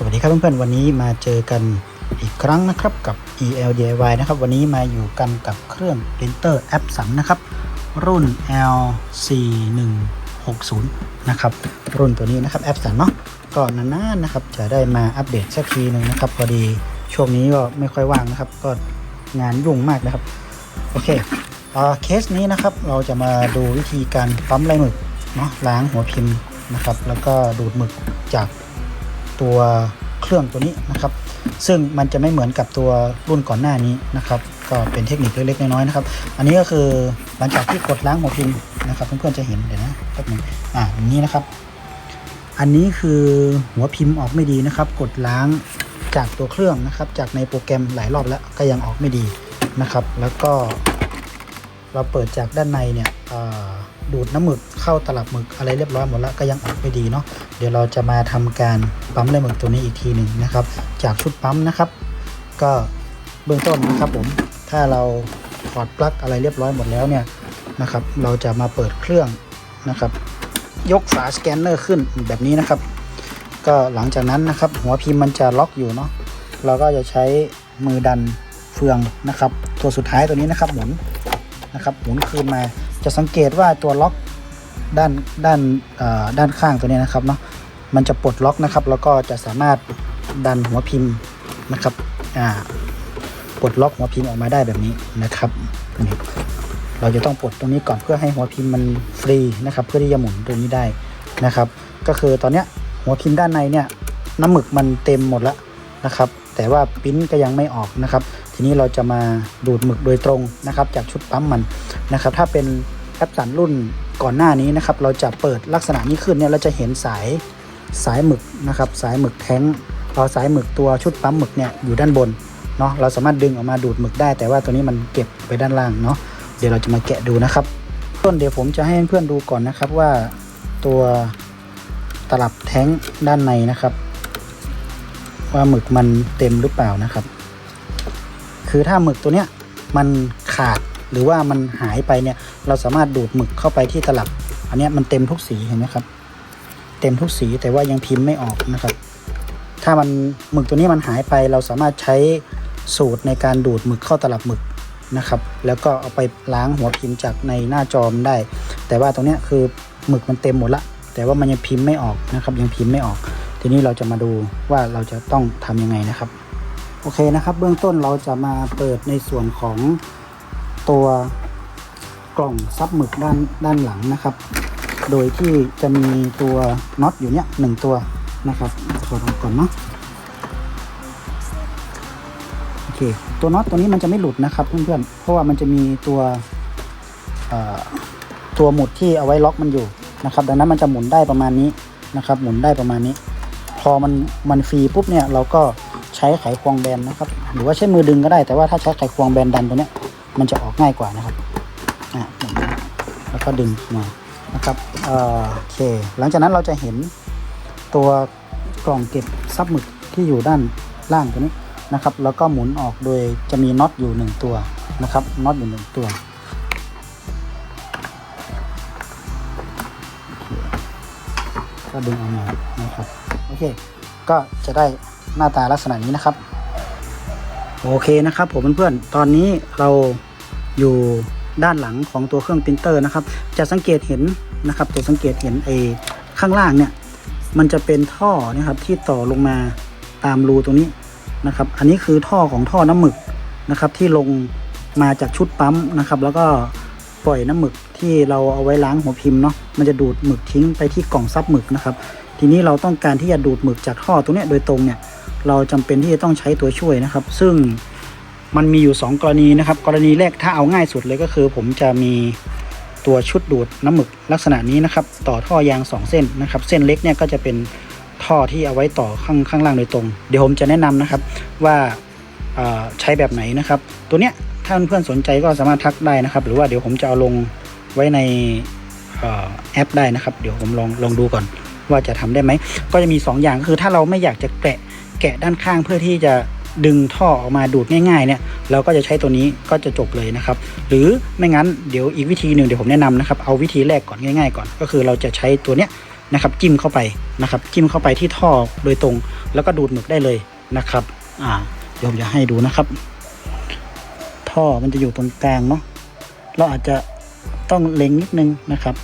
สวัสดีครับเพื่อนๆ วันนี้มาเจอกันอีกครั้งนะครับกับ EL DIY นะครับ วันนี้มาอยู่กันกับเครื่อง Printer App 3นะครับ รุ่น L4160 นะครับ รุ่นตัวนี้นะครับ App 3เนาะก็นานๆนะครับ จะได้มาอัปเดตสักทีหนึ่งนะครับ พอดีช่วงนี้ก็ไม่ค่อยว่างนะครับ ก็งานยุ่งมากนะครับ โอเคเอ่อเคสนี้นะครับ เราจะมาดูวิธีการปั๊มลายหมึกเนาะล้างหัวพิมพ์นะครับ แล้วก็ดูดหมึกจาก ตัวเครื่องตัวนี้นะครับ ซึ่งมันจะไม่เหมือนกับตัวรุ่นก่อนหน้านี้นะครับ ก็เป็นเทคนิคเล็กๆน้อยๆนะครับ อันนี้ก็คือหลังจากที่กดล้างหัวพิมพ์นะครับเพื่อนๆจะเห็นเดี๋ยวนะแป๊บนึงอ่าอย่างนี้นะครับ อันนี้คือหัวพิมพ์ออกไม่ดีนะครับ กดล้างจากตัวเครื่องนะครับ จากในโปรแกรมหลายรอบแล้วก็ยังออกไม่ดีนะครับ แล้วก็เราเปิดจากด้านในเนี่ยอ่า ดูดน้ำหมึกเข้าตลับหมึกอะไรเรียบร้อยหมดแล้วก็ยังออกไม่ดีเนาะเดี๋ยวเราจะมาทำการปั๊มลายหมึกตัวนี้อีกทีหนึ่งนะครับ จากชุดปั๊มนะครับ ก็เบื้องต้นนะครับผมถ้าเราถอดปลั๊กอะไรเรียบร้อยหมดแล้วเนี่ยนะครับ เราจะมาเปิดเครื่องนะครับ ยกฝาสแกนเนอร์ขึ้นแบบนี้นะครับ ก็หลังจากนั้นนะครับ หัวพิมพ์มันจะล็อกอยู่เนาะเราก็จะใช้มือดันเฟืองนะครับ ตัวสุดท้ายตัวนี้นะครับหมุนนะครับหมุนคืนมา จะสังเกตว่าตัวล็อกด้านด้านด้านข้างตัวนี้นะครับเนาะมันจะปลดล็อกนะครับ แล้วก็จะสามารถดันหัวพิมพ์นะครับอ่าปลดล็อกหัวพิมพ์ออกมาได้แบบนี้นะครับนี่เราจะต้องปลดตรงนี้ก่อนเพื่อให้หัวพิมพ์มันฟรีนะครับ เพื่อที่จะหมุนตรงนี้ได้นะครับ ก็คือตอนเนี้ยหัวพิมพ์ด้านในเนี่ยน้ำหมึกมันเต็มหมดแล้ว นะครับ แต่ว่าปิ้นก็ยังไม่ออกนะครับ ทีนี้เราจะมาดูดหมึกโดยตรงนะครับ จากชุดปั๊มมันนะครับ ถ้าเป็นแอปสันรุ่นก่อนหน้านี้นะครับ เราจะเปิดลักษณะนี้ขึ้นเนี่ยเราจะเห็นสายสายหมึกนะครับ สายหมึกแท้งเราสายหมึกตัวชุดปั๊มหมึกเนี่ยอยู่ด้านบนเนาะเราสามารถดึงออกมาดูดหมึกได้ แต่ว่าตัวนี้มันเก็บไปด้านล่างเนาะเดี๋ยวเราจะมาแกะดูนะครับ ต้นเดี๋ยวผมจะให้เพื่อนดูก่อนนะครับว่าตัวตลับแท้งด้านในนะครับ ว่าหมึกมันเต็มหรือเปล่านะครับ คือถ้าหมึกตัวเนี้ยมันขาดหรือว่ามันหายไปเนี่ย เราสามารถดูดหมึกเข้าไปที่ตลับ อันเนี้ยมันเต็มทุกสีเห็นไหมครับ เต็มทุกสีแต่ว่ายังพิมพ์ไม่ออกนะครับ ถ้ามันหมึกตัวนี้มันหายไป เราสามารถใช้สูตรในการดูดหมึกเข้าตลับหมึกนะครับ แล้วก็เอาไปล้างหัวพิมพ์จากในหน้าจอมได้ แต่ว่าตรงเนี้ยคือหมึกมันเต็มหมดละ แต่ว่ามันยังพิมพ์ไม่ออกนะครับ ยังพิมพ์ไม่ออก ทีนี้เราจะมาดูว่าเราจะต้องทำยังไงนะครับ โอเคนะครับ เบื้องต้นเราจะมาเปิดในส่วนของตัวกล่องซับหมึกด้านด้านหลังนะครับ โดยที่จะมีตัวน็อตอยู่เนี้ยหนึ่งตัวนะครับถอดออกก่อนเนาะโอเคตัวน็อตตัวนี้มันจะไม่หลุดนะครับเพื่อนๆเพราะว่ามันจะมีตัวตัวหมุดที่เอาไว้ล็อกมันอยู่นะครับ ดังนั้นมันจะหมุนได้ประมาณนี้นะครับ หมุนได้ประมาณนี้ อมันมันฟรีปุ๊บเนี่ยเราก็ใช้ไขควงแบนนะครับ หรือว่าใช้มือดึงก็ได้แต่ว่าถ้าใช้ไขควงแบนดันตัวเนี้ยมันจะออกง่ายกว่านะครับอะแล้วก็ดึงมานะครับเอ่อโอเค หลังจากนั้นเราจะเห็นตัวกล่องเก็บซับหมึกที่อยู่ด้านล่างตัวนี้นะครับ แล้วก็หมุนออกโดยจะมีน็อตอยู่หนึ่งตัวนะครับน็อตอยู่หนึ่งตัว ก็ดึงออกมานะครับโอเค ก็จะได้หน้าตาลักษณะนี้นะครับ โอเคนะครับผมเพื่อนๆตอนนี้เราอยู่ด้านหลังของตัวเครื่องปรินเตอร์นะครับ จะสังเกตเห็นนะครับจะสังเกตเห็นไอ้ข้างล่างเนี่ยมันจะเป็นท่อนะครับที่ต่อลงมาตามรูตรงนี้นะครับ อันนี้คือท่อของท่อน้ำหมึกนะครับ ที่ลงมาจากชุดปั๊มนะครับ แล้วก็ ปล่อยน้ำหมึกที่เราเอาไว้ล้างหัวพิมพ์เนาะมันจะดูดหมึกทิ้งไปที่กล่องซับหมึกนะครับ ทีนี้เราต้องการที่จะดูดหมึกจากท่อตัวเนี้ยโดยตรงเนี่ยเราจำเป็นที่จะต้องใช้ตัวช่วยนะครับ ซึ่งมันมีอยู่ 2 กรณีนะครับ กรณีแรกถ้าเอาง่ายสุดเลยก็คือ ผมจะมีตัวชุดดูดน้ำหมึกลักษณะนี้นะครับ ต่อท่อยาง 2 เส้นนะครับ เส้นเล็กเนี่ยก็จะเป็นท่อที่เอาไว้ต่อข้างข้างล่างโดยตรง เดี๋ยวผมจะแนะนำนะครับว่าใช้แบบไหนนะครับ ตัวเนี้ย ถ้าเพื่อนๆสนใจก็สามารถทักได้นะครับ หรือว่าเดี๋ยวผมจะเอาลงไว้ในแอปได้นะครับ เดี๋ยวผมลองลองดูก่อนว่าจะทำได้ไหม ก็จะมี 2 อย่างก็คือถ้าเราไม่อยากจะแกะแกะด้านข้างเพื่อที่จะดึงท่อออกมาดูดง่ายๆเนี่ยเราก็จะใช้ตัวนี้ก็จะจบเลยนะครับ หรือไม่งั้นเดี๋ยวอีกวิธีหนึ่งเดี๋ยวผมแนะนำนะครับเอาวิธีแรกก่อนง่าย ๆ ก่อน ก็คือเราจะใช้ตัวเนี้ยนะครับจิ้มเข้าไปนะครับ จิ้มเข้าไปที่ท่อโดยตรง แล้วก็ดูดหมึกได้เลยนะครับอ่าเดี๋ยวผมจะให้ดูนะครับ ท่อมันจะอยู่ตรงกลางเนาะเราอาจจะต้องเล็งนิดนึงนะครับ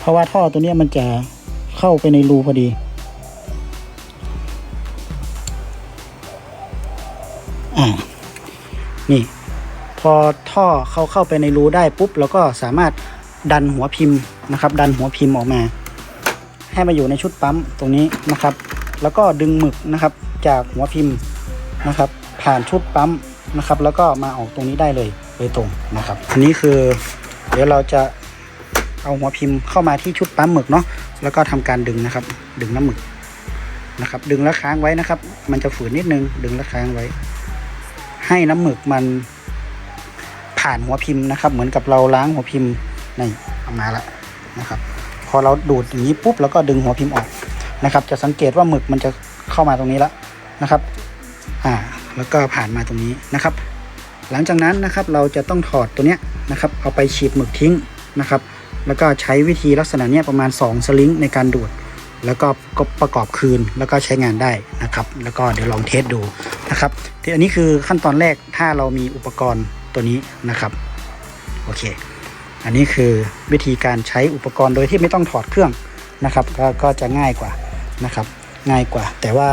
เพราะว่าท่อตัวนี้มันจะเข้าไปในรูพอดี อ่า นี่ พอท่อเขาเข้าไปในรูได้ปุ๊บเราก็สามารถดันหัวพิมพ์นะครับ ดันหัวพิมพ์ออกมา ให้มาอยู่ในชุดปั๊มตรงนี้นะครับ แล้วก็ดึงหมึกนะครับ จากหัวพิมพ์นะครับ ผ่านชุดปั๊ม นะครับ แล้วก็มาออกตรงนี้ได้เลยโดยตรงนะครับ อันนี้คือเดี๋ยวเราจะเอาหัวพิมพ์เข้ามาที่ชุดปั๊มหมึกเนาะแล้วก็ทำการดึงนะครับ ดึงน้ำหมึกนะครับ ดึงแล้วค้างไว้นะครับ มันจะฝืนนิดนึง ดึงแล้วค้างไว้ ให้น้ำหมึกมันผ่านหัวพิมพ์นะครับ เหมือนกับเราล้างหัวพิมพ์นี่ออกมาล้วนะครับ พอเราดูดอย่างนี้ปุ๊บแล้วก็ดึงหัวพิมพ์ออกนะครับ จะสังเกตว่าหมึกมันจะเข้ามาตรงนี้แล้วนะครับ อ่า แล้วก็ผ่านมาตรงนี้นะครับ หลังจากนั้นนะครับเราจะต้องถอดตัวเนี้ยนะครับเอาไปฉีดหมึกทิ้งนะครับ แล้วก็ใช้วิธีลักษณะเนี้ยประมาณ 2 สลิงในการดูด แล้วก็ก็ประกอบคืนแล้วก็ใช้งานได้นะครับ แล้วก็เดี๋ยวลองเทสดูนะครับที่อันนี้คือขั้นตอนแรกถ้าเรามีอุปกรณ์ตัวนี้นะครับโอเค อันนี้คือวิธีการใช้อุปกรณ์โดยที่ไม่ต้องถอดเครื่องนะครับ ก็ก็จะง่ายกว่านะครับ ง่ายกว่า แต่ว่า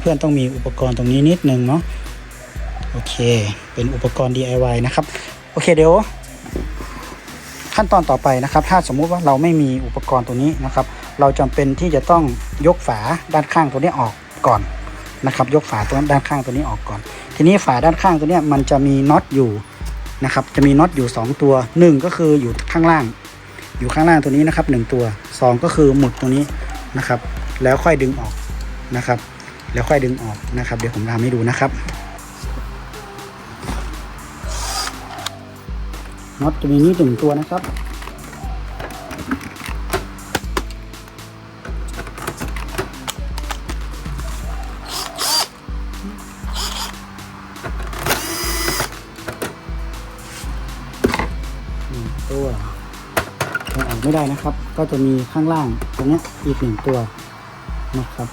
เพื่อนๆต้องมีอุปกรณ์ตรงนี้นิดนึงเนาะโอเค เป็นอุปกรณ์ DIY นะครับ โอเคเดี๋ยว ขั้นตอนต่อไปนะครับ ถ้าสมมุติว่าเราไม่มีอุปกรณ์ตัวนี้นะครับ เราจำเป็นที่จะต้องยกฝาด้านข้างตัวนี้ออกก่อนนะครับ ยกฝาตัวด้านข้างตัวนี้ออกก่อน ทีนี้ฝาด้านข้างตัวนี้มันจะมีน็อตอยู่นะครับ จะมีน็อตอยู่ 2 ตัว 1 ก็คืออยู่ข้างล่าง อยู่ข้างล่างตัวนี้นะครับ 1 ตัว 2 ก็คือหมุดตรงนี้นะครับ แล้วค่อยดึงออกนะครับ แล้วค่อยดึงออกนะครับ เดี๋ยวผมทำให้ดูนะครับน็อตจะมีนี้หนึ่งตัวนะครับตัวออกไม่ได้นะครับ ก็จะมีข้างล่างตรงนี้อีกหนึ่งตัวนะครับ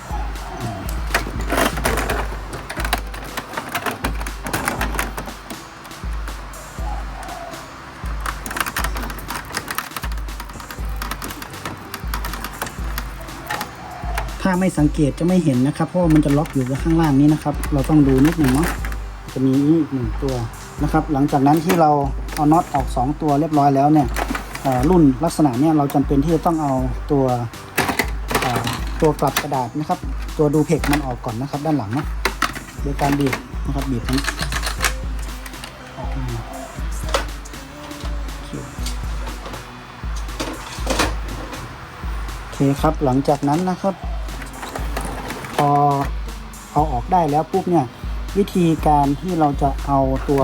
ไม่สังเกตจะไม่เห็นนะครับ เพราะมันจะล็อกอยู่ข้างล่างนี้นะครับ เราต้องดูนิดหนึ่งเนาะจะมีอีกหนึ่งตัวนะครับ หลังจากนั้นที่เราเอาน็อตออก 2 ตัวเรียบร้อยแล้วเนี่ยรุ่นลักษณะเนี่ยเราจำเป็นที่จะต้องเอาตัวตัวกลับกระดาษนะครับ ตัวดูเพกมันออกก่อนนะครับ ด้านหลังเนาะโดยการบีบนะครับบีบมันออกมาโอเคครับหลังจากนั้นนะครับ เอาออกได้แล้วปุ๊บเนี่ยวิธีการที่เราจะเอาตัว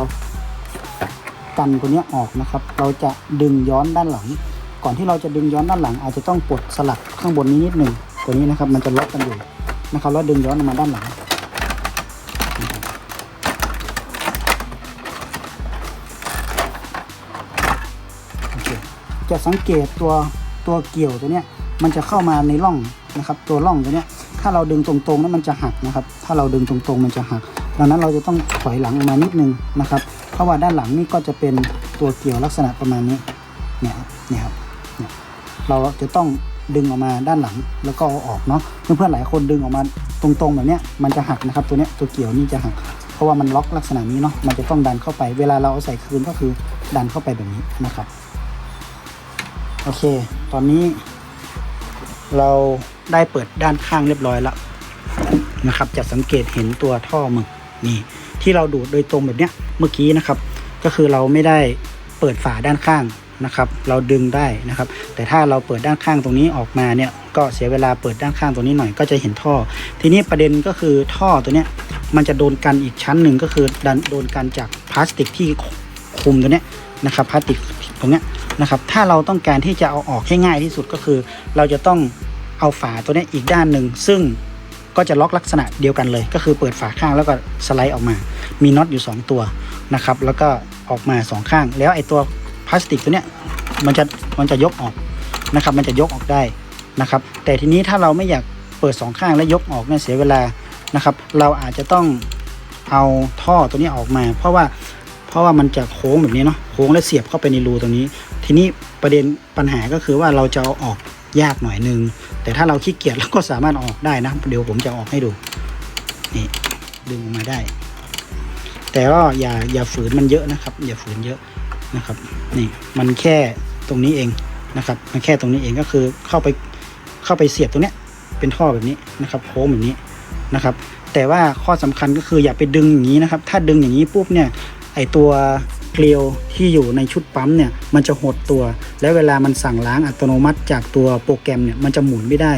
กันตัวนี้ออกนะครับ เราจะดึงย้อนด้านหลัง ก่อนที่เราจะดึงย้อนด้านหลัง อาจจะต้องปลดสลักข้างบนนี้นิดหนึ่งตัวนี้นะครับ มันจะล็อกกันอยู่นะครับแล้วดึงย้อนออกมาด้านหลังจะสังเกตตัวตัวเกี่ยวตัวเนี้ยมันจะเข้ามาในร่องนะครับ ตัวร่องตัวเนี้ย ถ้าเราดึงตรงๆนั้นมันจะหักนะครับ ถ้าเราดึงตรงๆมันจะหัก ดังนั้นเราจะต้องถอยหลังออกมานิดนึงนะครับ เพราะว่าด้านหลังนี่ก็จะเป็นตัวเกี่ยวลักษณะประมาณนี้ เนี่ยครับเนี่ยครับเนี่ยเราจะต้องดึงออกมาด้านหลังแล้วก็เอาออกเนาะ เพื่อนๆหลายคนดึงออกมาตรงๆแบบเนี้ยมันจะหักนะครับ ตัวเนี้ยตัวเกี่ยวนี่จะหัก เพราะว่ามันล็อกลักษณะนี้เนาะ มันจะต้องดันเข้าไป เวลาเราเอาใส่คืนก็คือดันเข้าไปแบบนี้นะครับ โอเค ตอนนี้เรา ได้เปิดด้านข้างเรียบร้อยแล้วนะครับ จะสังเกตเห็นตัวท่อหมึกนี่ ที่เราดูดโดยตรงแบบเนี้ยเมื่อกี้นะครับ ก็คือเราไม่ได้เปิดฝาด้านข้างนะครับ เราดึงได้นะครับ แต่ถ้าเราเปิดด้านข้างตรงนี้ออกมาเนี่ยก็เสียเวลาเปิดด้านข้างตรงนี้หน่อยก็จะเห็นท่อ ทีนี้ประเด็นก็คือท่อตัวเนี้ยมันจะโดนกันอีกชั้นหนึ่งก็คือดันโดนกันจากพลาสติกที่คุมตัวเนี้ยนะครับพลาสติกตรงเนี้ยนะครับ ถ้าเราต้องการที่จะเอาออกให้ง่ายที่สุดก็คือ เราจะต้อง เอาฝาตัวนี้อีกด้านหนึ่งซึ่งก็จะล็อกลักษณะเดียวกันเลย ก็คือเปิดฝาข้างแล้วก็สไลด์ออกมา มีน็อตอยู่ 2 ตัวนะครับ แล้วก็ออกมา 2 ข้าง แล้วไอ้ตัวพลาสติกตัวเนี้ยมันจะมันจะยกออกนะครับ มันจะยกออกได้นะครับ แต่ทีนี้ถ้าเราไม่อยากเปิดสองข้างแล้วยกออกเนี่ยเสียเวลานะครับ เราอาจจะต้องเอาท่อตัวนี้ออกมา เพราะว่าเพราะว่ามันจะโค้งแบบนี้เนาะโค้งและเสียบเข้าไปในรูตรงนี้ ทีนี้ประเด็นปัญหาก็คือว่าเราจะเอาออก ยากหน่อยนึง แต่ถ้าเราขี้เกียจเราก็สามารถออกได้นะ เดี๋ยวผมจะออกให้ดู นี่ดึงออกมาได้ แต่ก็อย่าอย่าฝืนมันเยอะนะครับ อย่าฝืนเยอะนะครับ นี่มันแค่ตรงนี้เองนะครับ มันแค่ตรงนี้เองก็คือเข้าไปเข้าไปเสียบตรงเนี้ย เป็นท่อแบบนี้นะครับโค้งแบบนี้นะครับ แต่ว่าข้อสำคัญก็คืออย่าไปดึงอย่างนี้นะครับ ถ้าดึงอย่างนี้ปุ๊บเนี่ย ไอตัว เกลียวที่อยู่ในชุดปั๊มเนี่ยมันจะหดตัว แล้วเวลามันสั่งล้างอัตโนมัติจากตัวโปรแกรมเนี่ยมันจะหมุนไม่ได้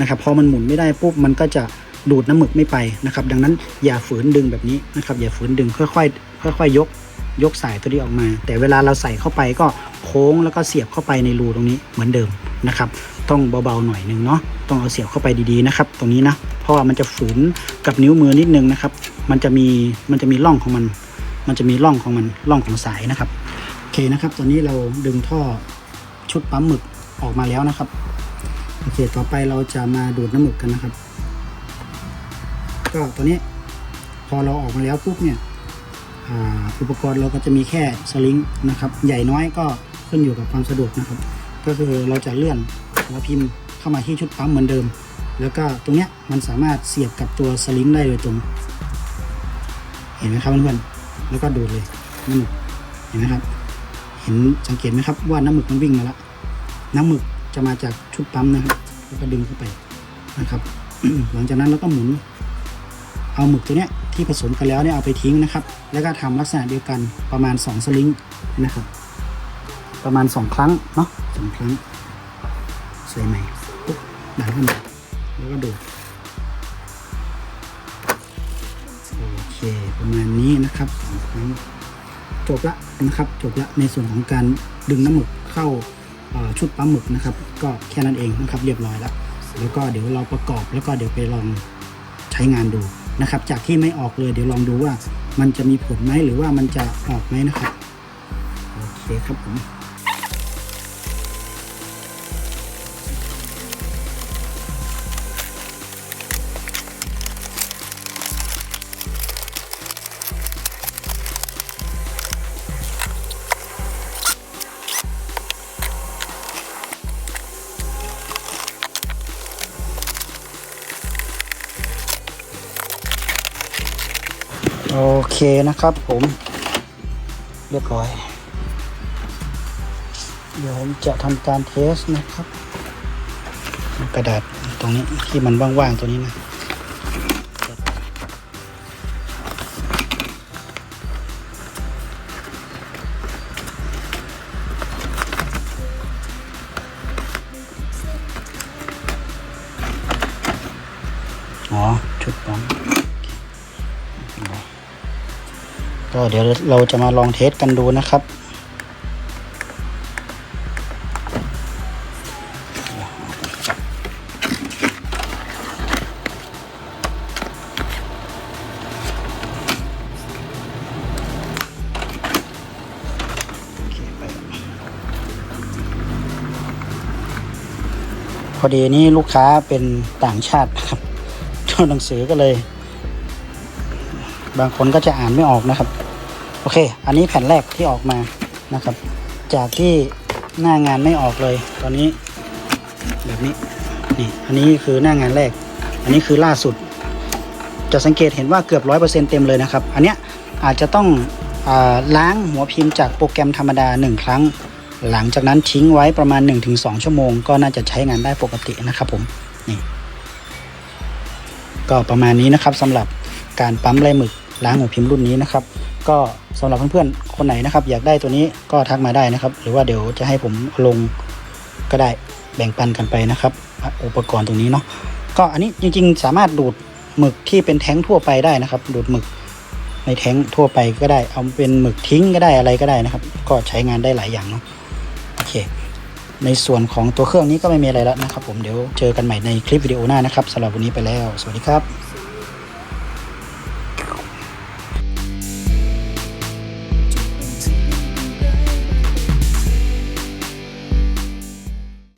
นะครับพอมันหมุนไม่ได้ปุ๊บมันก็จะดูดน้ำหมึกไม่ไปนะครับ ดังนั้นอย่าฝืนดึงแบบนี้นะครับ อย่าฝืนดึงค่อยๆค่อยๆยกยกสายตัวนี้ออกมา แต่เวลาเราใส่เข้าไปก็โค้งแล้วก็เสียบเข้าไปในรูตรงนี้เหมือนเดิมนะครับ ต้องเบาๆหน่อยหนึงเนาะต้องเอาเสียบเข้าไปดีๆนะครับ ตรงนี้นะเพราะว่ามันจะฝืนกับนิ้วมือนิดนึงนะครับ มันจะมีมันจะมีร่องของมัน มันจะมีร่องของมันร่องของสายนะครับโอเคนะครับ ตอนนี้เราดึงท่อชุดปั๊มหมึกออกมาแล้วนะครับโอเคต่อไปเราจะมาดูดน้ำหมึกกันนะครับ ก็ตัวนี้พอเราออกมาแล้วปุ๊บเนี่ยอุปกรณ์เราก็จะมีแค่สลิงนะครับ ใหญ่น้อยก็ขึ้นอยู่กับความสะดวกนะครับ ก็คือเราจะเลื่อนหัวพิมพ์เข้ามาที่ชุดปั๊มเหมือนเดิม แล้วก็ตรงเนี้ยมันสามารถเสียบกับตัวสลิงได้โดยตรง เห็นไหมครับเพื่อนๆ แล้วก็ดูดเลยน้ำหมึกเห็นไหมครับ เห็นสังเกตไหมครับว่าน้ำหมึกมันวิ่งมาแล้วน้ำหมึกจะมาจากชุดปั๊มนะครับ แล้วก็ดึงเข้าไปนะครับ หลังจากนั้นเราก็หมุน เอาหมึกตัวเนี้ยที่ผสมกันแล้วเนี่ยเอาไปทิ้งนะครับ แล้วก็ทำลักษณะเดียวกันประมาณ 2 สลิงนะครับ ประมาณ 2 ครั้งเนาะสองครั้งใส่ใหม่ปุ๊บดันขึ้นมาแล้วก็ดูดโอเคประมาณนี้นะครับ จบละนะครับ จบละในส่วนของการดึงน้ำหมึกเข้าชุดปั๊มหมึกนะครับ ก็แค่นั้นเองนะครับ เรียบร้อยแล้วแล้วก็เดี๋ยวเราประกอบแล้วก็เดี๋ยวไปลองใช้งานดูนะครับ จากที่ไม่ออกเลยเดี๋ยวลองดูว่ามันจะมีผลไหมหรือว่ามันจะออกไหมนะครับโอเคครับผม โอเคนะครับผม เรียบร้อย เดี๋ยวผมจะทำการเทสนะครับ กระดาษตรงนี้ที่มันว่างๆตัวนี้นะ ก็เดี๋ยวเราจะมาลองเทสกันดูนะครับพอดีนี่ลูกค้าเป็นต่างชาติครับตัวหนังสือก็เลย บางคนก็จะอ่านไม่ออกนะครับ อเค อันนี้แผ่นแรกที่ออกมานะครับ จากที่หน้างานไม่ออกเลย ตอนนี้ แบบนี้นี่อันนี้คือหน้างานแรก อันนี้คือล่าสุด จะสังเกตเห็นว่าเกือบร้อยเปอร์เซ็นเต็มเลยนะครับ อันเนี้ยอาจจะต้องอล้างหัวพิมพ์จากโปรแกรมธรรมดา 1 ครั้ง หลังจากนั้นทิ้งไว้ประมาณ 1-2 ชั่วโมง ก็น่าจะใช้งานได้ปกตินะครับผมนี่ก็ประมาณนี้นะครับสำหรับการปั๊มลายหมึกล้างหัวพิมพ์รุ่นนี้นะครับ ก็ สำหรับเพื่อนๆคนไหนนะครับ อยากได้ตัวนี้ก็ทักมาได้นะครับ หรือว่าเดี๋ยวจะให้ผมลงก็ได้แบ่งปันกันไปนะครับ อุปกรณ์ตรงนี้เนาะก็อันนี้จริงๆ สามารถดูดหมึกที่เป็นแท้งทั่วไปได้นะครับ ดูดหมึกในแท้งทั่วไปก็ได้ เอาเป็นหมึกทิ้งก็ได้อะไรก็ได้นะครับ ก็ใช้งานได้หลายอย่างเนาะโอเค ในส่วนของตัวเครื่องนี้ก็ไม่มีอะไรแล้วนะครับ ผมเดี๋ยวเจอกันใหม่ในคลิปวิดีโอหน้านะครับสำหรับวันนี้ไปแล้ว สวัสดีครับ